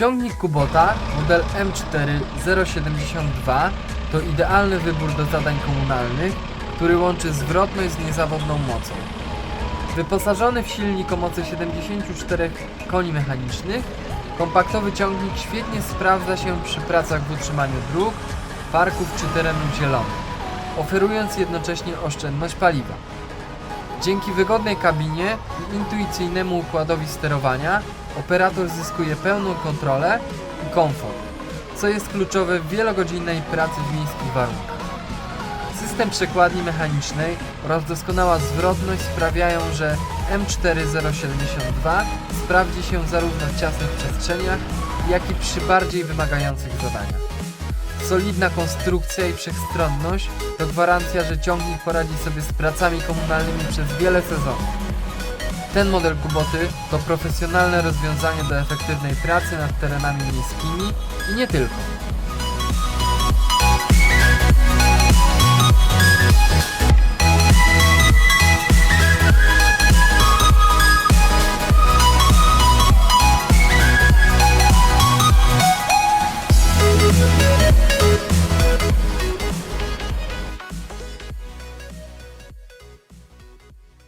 Ciągnik Kubota model M4072 to idealny wybór do zadań komunalnych, który łączy zwrotność z niezawodną mocą. Wyposażony w silnik o mocy 74 koni mechanicznych, kompaktowy ciągnik świetnie sprawdza się przy pracach w utrzymaniu dróg, parków czy terenów zielonych, oferując jednocześnie oszczędność paliwa. Dzięki wygodnej kabinie i intuicyjnemu układowi sterowania operator zyskuje pełną kontrolę i komfort, co jest kluczowe w wielogodzinnej pracy w miejskich warunkach. System przekładni mechanicznej oraz doskonała zwrotność sprawiają, że M4072 sprawdzi się zarówno w ciasnych przestrzeniach, jak i przy bardziej wymagających zadaniach. Solidna konstrukcja i wszechstronność to gwarancja, że ciągnik poradzi sobie z pracami komunalnymi przez wiele sezonów. Ten model Kuboty to profesjonalne rozwiązanie do efektywnej pracy nad terenami miejskimi i nie tylko.